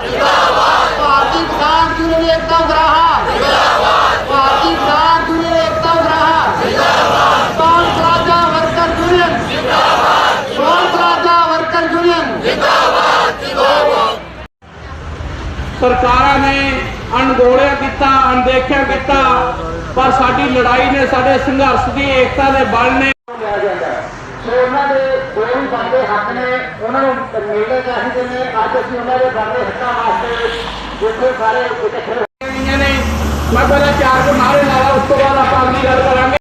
ਜਿੰਦਾਬਾਦ ਭਾਰਤੀ ਕਿਸਾਨ ਯੂਨੀਅਨ ਏਕਤਾ ਗਰਾਹਾ ਜਿੰਦਾਬਾਦ ਭਾਰਤੀ ਕਿਸਾਨ ਯੂਨੀਅਨ ਏਕਤਾ ਗਰਾਹਾ ਜਿੰਦਾਬਾਦ ਕਿਸਾਨ ਸਰਾਜਾ ਵਰਕਰ ਯੂਨੀਅਨ ਜਿੰਦਾਬਾਦ ਕਿਸਾਨ ਸਰਾਜਾ ਵਰਕਰ ਯੂਨੀਅਨ ਜਿੰਦਾਬਾਦ ਜਿੰਦਾਬਾਦ ਸਰਕਾਰਾਂ ਨੇ ਅਣਗੋਲਿਆ ਕੀਤਾ, ਅਣਦੇਖਿਆ ਕੀਤਾ, ਪਰ ਸਾਡੀ ਲੜਾਈ ਨੇ ਸਾਡੇ ਸੰਘਰਸ਼ ਦੀ ਏਕਤਾ ਦੇ ਬਲ ਨੇ ਵੀ ਹੱਕ ਨੇ, ਉਹਨਾਂ ਨੂੰ ਮਿਲਣੇ ਚਾਹੀਦੇ ਨੇ ਅੱਜ ਅਸੀਂ ਉਹਨਾਂ ਦੇ ਬਣਦੇ ਹੱਕਾਂ ਵਾਸਤੇ ਜਿੱਥੇ ਸਾਰੇ ਇਕੱਠੇ ਹੋਏ ਨੇ। ਮੈਂ ਪਹਿਲਾਂ ਚਾਰ ਕੋ ਨਾਰੇ ਲਾਇਆ, ਉਸ ਤੋਂ ਬਾਅਦ ਆਪਾਂ ਅਗਲੀ ਗੱਲ ਕਰਾਂਗੇ।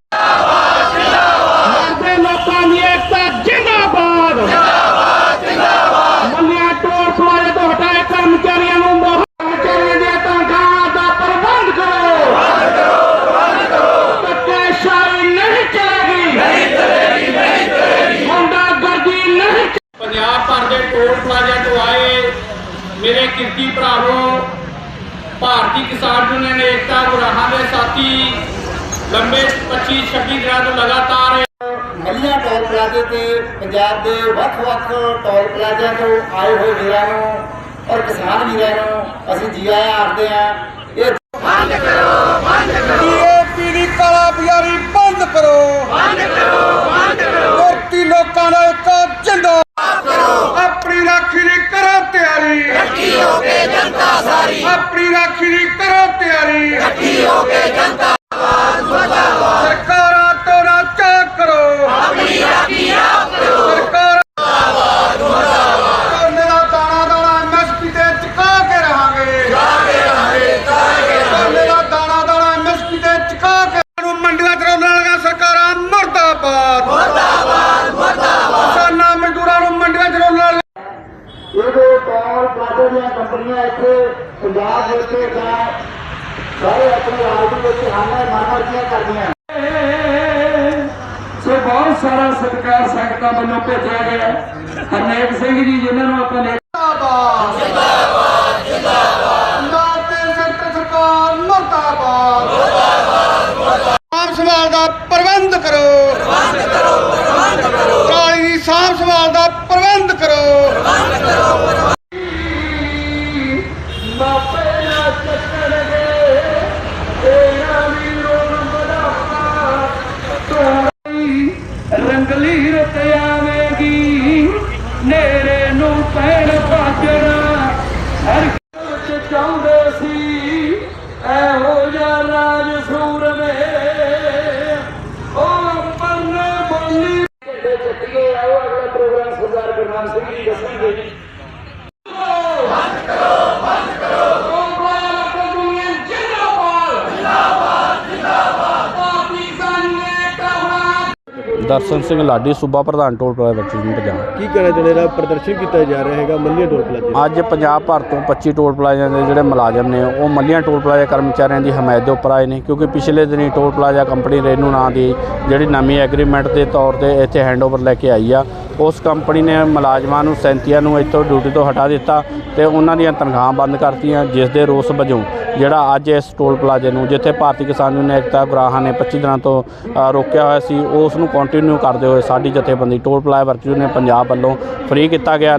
ਕਿਰਤੀ ਭਰਾਵੋ ਭਾਰਤੀ ਕਿਸਾਨ ਯੂਨੀਅਨ ਏਕਤਾ ਗੁਰਾਹਾਂ ਦੇ ਸਾਥੀ ਲੰਬੇ 25 26 ਦਿਨਾਂ ਤੋਂ ਲਗਾਤਾਰ ਮੱਲੀਆਂ ਟੋਲ ਪਲਾਜ਼ੇ ਤੇ ਪੰਜਾਬ ਦੇ ਵੱਖ-ਵੱਖ ਟੋਲ ਪਲਾਜ਼ਿਆਂ ਤੋਂ ਆਏ ਹੋਏ ਵੀਰਾਂ ਨੂੰ ਔਰ ਕਿਸਾਨ ਵੀਰਾਂ ਨੂੰ ਅਸੀਂ ਜੀ ਆਇਆਂ ਆਖਦੇ ਹਾਂ ਇਹ ਡੀਏਪੀ ਦੀ ਕਾਲਾ ਬਿਆਰੀ ਬੰਦ ਕਰੋ ਬੰਦ ਕਰੋ ਬੰਦ ਕਰੋ ਧਰਤੀ ਲੋਕਾਂ ਦਾ ਇੱਕ ਜਿੰਦਾ ਕਰੋ ਆਪਣੀ ਰਾਖੀ ਦੀ ਕਰੋ ਤਿਆਰੀ ਇਕੱਠੀ ਹੋ ਕੇ ਜਨਤਾ ਸਾਰੀ ਆਪਣੀ ਰਾਖੀ ਦੀ ਕਰੋ ਤਿਆਰੀ ਇਕੱਠੀ ਹੋ ਕੇ ਜਨਤਾ ਸਰਕਾਰਾਂ ਤੋਂ ਨਾ ਚਾਕ ਕਰੋ ਆਪਣੀ ਰਾਖੀ ਆਪ ਕਰੋ ਸਰਕਾਰ ਝੋਨੇ ਦਾ ਦਾਣਾ ਦਾਣਾ ਐਮਐਸਪੀ ਤੇ ਚੁਕਾ ਕੇ ਰਹਾਂਗੇ ਝੋਨੇ ਦਾ ਦਾਣਾ ਦਾਣਾ ਐਮਐਸਪੀ ਤੇ ਚੁਕਾ ਕੇ ਨੂੰ ਮੰਡੀਆਂ ਚ ਰੋਲਣ ਵਾਲੀਆਂ ਸਰਕਾਰਾਂ ਮਰਦਾਬਾਦ ਮਰਦਾਬਾਦ ਮਰਦਾਬਾਦ ਕਿਸਾਨਾਂ ਮਜ਼ਦੂਰਾਂ ਨੂੰ ਮੰਡੀਆਂ ਚ ਰੋਲਣ ਵਾਲੀਆਂ ਇਹ ਜੋ ਟੋਲ ਪਲਾਜ਼ੇ ਦੀਆਂ ਕੰਪਨੀਆਂ ਇੱਥੇ ਪੰਜਾਬ ਵਿੱਚ ਜਾਂ ਸਾਰੇ ਆਪਣੇ ਰਾਜ ਦੇ ਵਿੱਚ ਹਨ ਮਨਮਰਜ਼ੀਆਂ ਕਰਦੀਆਂ ਸੋ ਬਹੁਤ ਸਾਰਾ ਸਤਿਕਾਰ ਸੰਗਤਾਂ ਵੱਲੋਂ ਭੇਜਿਆ ਗਿਆ। ਹਰਨੇਕ ਸਿੰਘ ਜੀ ਜਿਨ੍ਹਾਂ ਨੂੰ ਆਪਾਂ ਨੇ ਜਿੰਦਾਬਾਦ ਜਿੰਦਾਬਾਦ ਜਿੰਦਾਬਾਦ। ਤੇ ਸੈਂਟਰ ਸਰਕਾਰ ਮਰਦਾਬਾਦ। ਮਰਦਾਬਾਦ ਸਾਂਭ ਸੰਭਾਲ ਦਾ ਪ੍ਰਬੰਧ ਕਰੋ। ਪ੍ਰਬੰਧ ਕਰੋ ਪ੍ਰਬੰਧ ਕਰੋ ਕਾਲੀ ਦੀ ਸਾਂਭ ਸੰਭਾਲ ਦਾ ਪ੍ਰਬੰਧ ਕਰੋ। ਮਾਪੇ ਨਾ ਵੀ ਦਰਸ਼ਨ ਸਿੰਘ ਲਾਡੀ ਸੂਬਾ ਪ੍ਰਧਾਨ ਟੋਲ ਪਲਾਜ਼ਾ ਬੱਚੀ ਪੰਜਾਬ ਕੀ ਕਹਿਣਾ ਚਾਹੁੰਦੇ ਦਾ ਪ੍ਰਦਰਸ਼ਨ ਕੀਤਾ ਜਾ ਰਿਹਾ ਹੈਗਾ ਮੱਲੀਆਂ ਟੋਲ ਪਲਾਜ਼ੇ ਅੱਜ ਪੰਜਾਬ ਭਰ ਤੋਂ 25 ਟੋਲ ਪਲਾਜ਼ਿਆਂ ਦੇ ਜਿਹੜੇ ਮੁਲਾਜ਼ਮ ਨੇ ਉਹ ਮੱਲੀਆਂ ਟੋਲ ਪਲਾਜ਼ਾ ਕਰਮਚਾਰੀਆਂ ਦੀ ਹਮਾਇਤ ਦੇ ਉੱਪਰ ਆਏ ਨੇ ਕਿਉਂਕਿ ਪਿਛਲੇ ਦਿਨੀ ਟੋਲ ਪਲਾਜ਼ਾ ਕੰਪਨੀ ਰੇਨੂ ਨਾਂ ਦੀ ਜਿਹੜੀ ਨਵੀਂ ਐਗਰੀਮੈਂਟ ਦੇ ਤੌਰ ਤੇ ਇੱਥੇ ਹੈਂਡਓਵਰ ਲੈ ਕੇ ਆਈ ਆ ਉਸ ਕੰਪਨੀ ਨੇ ਮੁਲਾਜ਼ਮਾਂ ਨੂੰ ਸੈਂਤੀਆਂ ਨੂੰ ਇੱਥੋਂ ਡਿਊਟੀ ਤੋਂ ਹਟਾ ਦਿੱਤਾ ਤੇ ਉਹਨਾਂ ਦੀਆਂ ਤਨਖਾਹਾਂ ਬੰਦ ਕਰਤੀਆਂ ਜਿਸ ਦੇ ਰੋਸ ਵਜੋਂ ਜਿਹੜਾ ਅੱਜ ਇਸ ਟੋਲ ਪਲਾਜ਼ੇ ਨੂੰ ਜਿੱਥੇ ਭਾਰਤੀ ਕਿਸਾਨ ਯੂਨੀਅਨ ਏਕਤਾ ਗਰਾਹਾਂ ਨੇ 25 ਦਿਨਾਂ ਤੋਂ ਰੋਕਿਆ ਹੋਇਆ ਸੀ ਉਸ ਨੂੰ ਕੰਟੀਨਿਊ ਕਰਦੇ ਹੋਏ ਸਾਡੀ ਜਥੇਬੰਦੀ ਟੋਲ ਪਲਾਜ਼ਾ ਵਰਕਰ ਨੇ ਪੰਜਾਬ ਵੱਲੋਂ ਫ੍ਰੀ ਕੀਤਾ ਗਿਆ।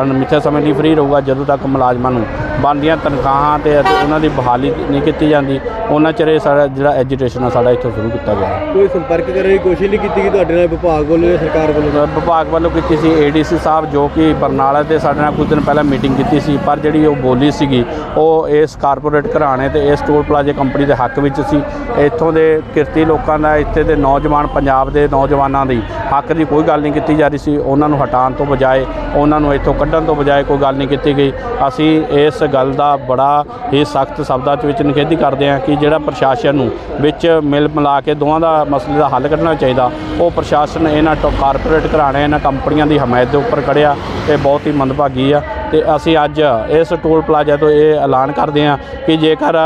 ਅਣਮਿੱਥੇ ਸਮੇਂ ਲਈ ਫ੍ਰੀ ਰਹੂਗਾ, ਜਦੋਂ ਤੱਕ ਮੁਲਾਜ਼ਮਾਂ ਨੂੰ ਬਣਦੀਆਂ ਤਨਖਾਹਾਂ ਤੇ ਅਤੇ ਉਹਨਾਂ ਦੀ ਬਹਾਲੀ ਨਹੀਂ ਕੀਤੀ ਜਾਂਦੀ ਉਹਨਾਂ ਚਿਰ ਸਾਡਾ ਜਿਹੜਾ ਐਜੂਟੇਸ਼ਨ ਆ ਸਾਡਾ ਇੱਥੋਂ ਸ਼ੁਰੂ ਕੀਤਾ ਗਿਆ। ਕੋਈ ਸੰਪਰਕ ਕਰਨ ਦੀ ਕੋਸ਼ਿਸ਼ ਨਹੀਂ ਕੀਤੀ ਗਈ ਤੁਹਾਡੇ ਨਾਲ ਵਿਭਾਗ ਵੱਲੋਂ ਜਾਂ ਸਰਕਾਰ ਵੱਲੋਂ? ਵਿਭਾਗ ਵੱਲੋਂ ਕੀਤੀ ਸੀ ਏਡੀਸੀ ਸਾਹਿਬ ਜੋ ਕਿ ਬਰਨਾਲਾ ਦੇ ਸਾਡੇ ਨਾਲ ਕੁਝ ਦਿਨ ਪਹਿਲਾਂ ਮੀਟਿੰਗ ਕੀਤੀ ਸੀ ਪਰ ਜਿਹੜੀ ਉਹ ਬੋਲੀ ਸੀਗੀ ਉਹ ਇਸ ਕਾਰਪੋਰੇਟ ਘਰਾਣੇ ਤੇ ਇਸ ਟੋਲ ਪਲਾਜ਼ੇ ਕੰਪਨੀ ਦੇ ਹੱਕ ਵਿੱਚ ਸੀ। ਇੱਥੋਂ ਦੇ ਕਿਰਤੀ ਲੋਕਾਂ ਦਾ ਇੱਥੇ ਦੇ ਨੌਜਵਾਨ ਪੰਜਾਬ ਦੇ ਨੌਜਵਾਨਾਂ ਦੀ ਹੱਕ ਦੀ ਕੋਈ ਗੱਲ ਨਹੀਂ ਕੀਤੀ ਜਾ ਰਹੀ ਸੀ। ਉਹਨਾਂ ਨੂੰ ਹਟਾਉਣ ਤੋਂ ਬਜਾਏ ਉਹਨਾਂ ਨੂੰ ਇੱਥੋਂ ਕੱਢਣ ਤੋਂ ਬਜਾਏ ਕੋਈ ਗੱਲ ਨਹੀਂ ਕੀਤੀ ਗਈ। ਅਸੀਂ ਇਸ ਗੱਲ ਦਾ ਬੜਾ ਹੀ ਸਖਤ ਸ਼ਬਦਾਂ ਦੇ ਵਿੱਚ ਨਿਖੇਧੀ ਕਰਦੇ ਹਾਂ ਕਿ ਜਿਹੜਾ ਪ੍ਰਸ਼ਾਸਨ ਨੂੰ ਵਿੱਚ ਮਿਲ ਮਿਲਾ ਕੇ ਦੋਵਾਂ ਦਾ ਮਸਲੇ ਦਾ ਹੱਲ ਕੱਢਣਾ ਚਾਹੀਦਾ, ਉਹ ਪ੍ਰਸ਼ਾਸਨ ਇਹਨਾਂ ਟੋ ਕਾਰਪੋਰੇਟ ਘਰਾਣੇ ਇਹਨਾਂ ਕੰਪਨੀਆਂ ਦੀ ਹਮਾਇਤ ਦੇ ਉੱਪਰ ਖੜਿਆ ਤੇ ਬਹੁਤ ਹੀ ਮੰਦਭਾਗੀ ਆ। ਤੇ ਅਸੀਂ ਅੱਜ ਇਸ ਟੋਲ ਪਲਾਜ਼ਾ ਤੋਂ ਇਹ ਐਲਾਨ ਕਰਦੇ ਹਾਂ ਕਿ ਜੇਕਰ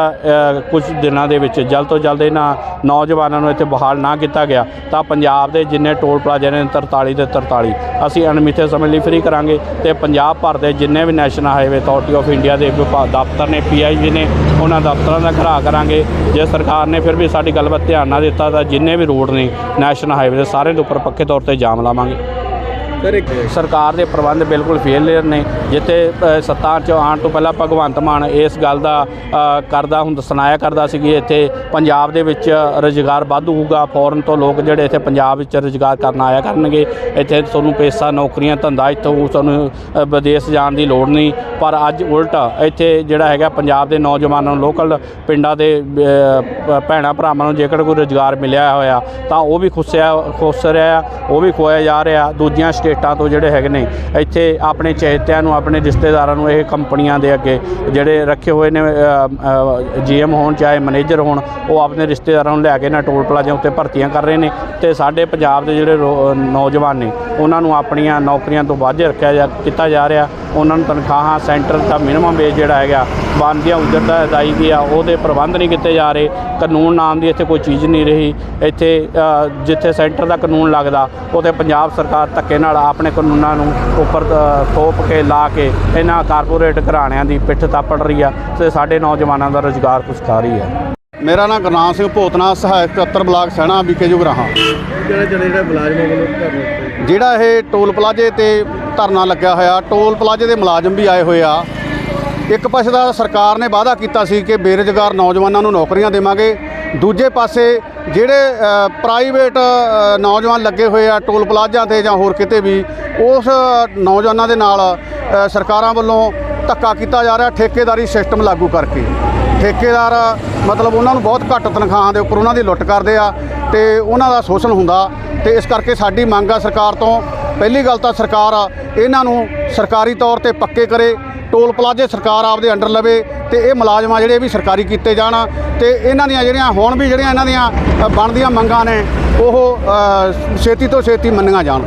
ਕੁਝ ਦਿਨਾਂ ਦੇ ਵਿੱਚ ਜਲਦ ਤੋਂ ਜਲਦ ਇਹਨਾਂ ਨੌਜਵਾਨਾਂ ਨੂੰ ਇੱਥੇ ਬਹਾਲ ਨਾ ਕੀਤਾ ਗਿਆ, ਤਾਂ ਪੰਜਾਬ ਦੇ ਜਿੰਨੇ ਟੋਲ ਪਲਾਜ਼ੇ ਨੇ 43 ਦੇ 43 ਅਸੀਂ ਅਣਮਿੱਥੇ ਸਮੇਂ ਲਈ ਫ੍ਰੀ ਕਰਾਂਗੇ ਤੇ ਪੰਜਾਬ ਭਰ ਦੇ ਜਿੰਨੇ ਵੀ national highway authority of India ਦੇ ਵਿਭਾਗ ਦਫ਼ਤਰ ਨੇ ਪੀਆਈਬੀ ਨੇ, ਉਹਨਾਂ ਦਫ਼ਤਰਾਂ ਦਾ ਘਰਾ ਕਰਾਂਗੇ। ਜੇ ਸਰਕਾਰ ਨੇ ਫਿਰ ਵੀ ਸਾਡੀ ਗੱਲਬਾਤ ਧਿਆਨ ਨਾ ਦਿੱਤਾ, ਤਾਂ ਜਿੰਨੇ ਵੀ ਰੋਡ ਨੇ ਨੈਸ਼ਨਲ ਹਾਈਵੇ ਦੇ ਸਾਰੇ ਦੇ ਉੱਪਰ ਪੱਕੇ ਤੌਰ ਤੇ ਜਾਮ ਲਾਵਾਂਗੇ। ਸਰ ਇੱਕ ਸਰਕਾਰ ਦੇ ਪ੍ਰਬੰਧ ਬਿਲਕੁਲ ਫੇਲਿਅਰ ਨੇ ਜਿੱਥੇ ਸੱਤਾ 'ਚ ਆਉਣ ਤੋਂ ਪਹਿਲਾਂ ਭਗਵੰਤ ਮਾਨ ਇਸ ਗੱਲ ਦਾ ਕਰਦਾ ਹੁੰਦਾ ਸੁਣਾਇਆ ਕਰਦਾ ਸੀ ਕਿ ਇੱਥੇ ਪੰਜਾਬ ਦੇ ਵਿੱਚ ਰੁਜ਼ਗਾਰ ਵਾਧੂ ਹੋਊਗਾ ਫੋਰਨ ਤੋਂ ਲੋਕ ਜਿਹੜੇ ਇੱਥੇ ਪੰਜਾਬ ਵਿੱਚ ਰੁਜ਼ਗਾਰ ਕਰਨ ਆਇਆ ਕਰਨਗੇ ਇੱਥੇ ਤੁਹਾਨੂੰ ਪੈਸਾ ਨੌਕਰੀਆਂ ਧੰਦਾ ਇੱਥੋਂ ਤੁਹਾਨੂੰ ਵਿਦੇਸ਼ ਜਾਣ ਦੀ ਲੋੜ ਨਹੀਂ ਪਰ ਅੱਜ ਉਲਟ ਇੱਥੇ ਜਿਹੜਾ ਹੈਗਾ ਪੰਜਾਬ ਦੇ ਨੌਜਵਾਨਾਂ ਨੂੰ ਲੋਕਲ ਪਿੰਡਾਂ ਦੇ ਅ, ਭੈਣਾਂ ਭਰਾਵਾਂ ਨੂੰ ਜੇਕਰ ਕੋਈ ਰੁਜ਼ਗਾਰ ਮਿਲਿਆ ਹੋਇਆ ਤਾਂ ਉਹ ਵੀ ਖੁੱਸਿਆ ਖੁੱਸ ਰਿਹਾ ਉਹ ਵੀ ਖੋਇਆ ਜਾ ਰਿਹਾ ਦੂਜੀਆਂ ਸਟੇਟਾਂ ਤੋਂ ਜਿਹੜੇ ਹੈਗੇ ਨੇ, ਇੱਥੇ ਆਪਣੇ ਚਹੇਤਿਆਂ ਨੂੰ, ਆਪਣੇ ਰਿਸ਼ਤੇਦਾਰਾਂ ਨੂੰ, ਇਹ ਕੰਪਨੀਆਂ ਦੇ ਅੱਗੇ ਜਿਹੜੇ ਰੱਖੇ ਹੋਏ ਨੇ ਜੀਐਮ ਹੋਣ ਚਾਹੇ ਮੈਨੇਜਰ ਹੋਣ, ਉਹ ਆਪਣੇ ਰਿਸ਼ਤੇਦਾਰਾਂ ਨੂੰ ਲੈ ਕੇ ਨਾ ਟੋਲ ਪਲਾਜ਼ਿਆਂ ਉੱਤੇ ਭਰਤੀਆਂ ਕਰ ਰਹੇ ਨੇ ਤੇ ਸਾਡੇ ਪੰਜਾਬ ਦੇ ਜਿਹੜੇ ਰੋ- ਨੌਜਵਾਨ ਨੇ, ਉਹਨਾਂ ਨੂੰ ਆਪਣੀਆਂ ਨੌਕਰੀਆਂ ਤੋਂ ਵਾਝੇ ਰੱਖਿਆ ਜਾ, ਕੀਤਾ ਜਾ ਰਿਹਾ। ਉਹਨਾਂ ਨੂੰ ਤਨਖਾਹਾਂ, ਸੈਂਟਰ ਦਾ ਮਿਨੀਮਮ ਵੇਜ ਜਿਹੜਾ ਹੈਗਾ ਬਣਦੀਆਂ ਉਜਰਤ ਅਦਾਇਗੀ ਆ ਉਹਦੇ ਪ੍ਰਬੰਧ ਨਹੀਂ ਕੀਤੇ ਜਾ ਰਹੇ ਕਾਨੂੰਨ ਨਾਮ ਦੀ ਇੱਥੇ ਕੋਈ ਚੀਜ਼ ਨਹੀਂ ਰਹੀ ਇੱਥੇ ਜਿੱਥੇ ਸੈਂਟਰ ਦਾ ਕਾਨੂੰਨ ਲੱਗਦਾ ਉੱਥੇ ਪੰਜਾਬ ਸਰਕਾਰ ਧੱਕੇ ਨਾਲ ਆਪਣੇ ਕਾਨੂੰਨਾਂ ਨੂੰ ਉੱਪਰ ਥੋਪ ਕੇ ਲਾ ਕੇ ਇਹਨਾਂ ਕਾਰਪੋਰੇਟ ਘਰਾਣਿਆਂ ਦੀ ਪਿੱਠ ਤਾਪੜ ਰਹੀ ਆ ਤੇ ਸਾਡੇ ਨੌਜਵਾਨਾਂ ਦਾ ਰੁਜ਼ਗਾਰ ਕੁਛ ਖਾ ਰਹੀ ਹੈ ਮੇਰਾ ਨਾਮ ਗੁਰਨਾਮ ਸਿੰਘ ਭੋਤਨਾ ਸਹਾਇਕ 74 ਬਲਾਕ ਸੈਣਾ ਬੀਕੇ ਜੁਗਰਾਹਾਂ ਜਿਹੜਾ ਜਿਹੜਾ ਜਿਹੜਾ ਮੁਲਾਜ਼ਮਾਂ ਵੱਲੋਂ ਧਰਨਾ ਦਿੱਤਾ ਜਿਹੜਾ ਇਹ ਟੋਲ ਪਲਾਜ਼ੇ ਤੇ ਧਰਨਾ ਲੱਗਿਆ ਹੋਇਆ ਟੋਲ ਪਲਾਜ਼ੇ ਦੇ ਮੁਲਾਜ਼ਮ ਵੀ ਆਏ ਹੋਏ ਆ। ਇੱਕ ਪਾਸੇ ਦਾ ਸਰਕਾਰ ਨੇ ਵਾਅਦਾ ਕੀਤਾ ਸੀ ਕਿ ਬੇਰੁਜ਼ਗਾਰ ਨੌਜਵਾਨਾਂ ਨੂੰ ਨੌਕਰੀਆਂ ਦੇਵਾਂਗੇ। ਦੂਜੇ ਪਾਸੇ ਜਿਹੜੇ ਪ੍ਰਾਈਵੇਟ ਨੌਜਵਾਨ ਲੱਗੇ ਹੋਏ ਆ, ਟੋਲ ਪਲਾਜ਼ਾ ਤੇ ਜਾਂ ਹੋਰ ਕਿਤੇ ਵੀ, ਉਸ ਨੌਜਵਾਨਾਂ ਦੇ ਨਾਲ ਸਰਕਾਰਾਂ ਵੱਲੋਂ ਧੱਕਾ ਕੀਤਾ ਜਾ ਰਿਹਾ, ਠੇਕੇਦਾਰੀ ਸਿਸਟਮ ਲਾਗੂ ਕਰਕੇ। ਠੇਕੇਦਾਰ, ਮਤਲਬ ਉਹਨਾਂ ਨੂੰ ਬਹੁਤ ਘੱਟ ਤਨਖਾਹਾਂ ਦੇ ਉੱਪਰ ਉਹਨਾਂ ਦੀ ਲੁੱਟ ਕਰਦੇ ਆ ਤੇ ਉਹਨਾਂ ਦਾ ਸ਼ੋਸ਼ਣ ਹੁੰਦਾ। ਤੇ ਇਸ ਕਰਕੇ ਸਾਡੀ ਮੰਗ ਆ ਸਰਕਾਰ ਤੋਂ ਪਹਿਲੀ ਗੱਲ ਤਾਂ ਸਰਕਾਰ ਆ, ਇਹਨਾਂ ਨੂੰ ਸਰਕਾਰੀ ਤੌਰ ਤੇ ਪੱਕੇ ਕਰੇ, ਟੋਲ ਪਲਾਜ਼ੇ ਸਰਕਾਰ ਆਪਦੇ ਅੰਡਰ ਲਵੇ ਤੇ ਇਹ ਮੁਲਾਜ਼ਮਾਂ ਜਿਹੜੇ ਵੀ ਸਰਕਾਰੀ ਕੀਤੇ ਜਾਣ ਤੇ ਇਹਨਾਂ ਦੀਆਂ ਜਿਹੜੀਆਂ ਹੁਣ ਵੀ ਜਿਹੜੀਆਂ ਇਹਨਾਂ ਦੀਆਂ ਬਣਦੀਆਂ ਮੰਗਾਂ ਨੇ, ਉਹ ਛੇਤੀ ਤੋਂ ਛੇਤੀ ਮੰਨੀਆਂ ਜਾਣ।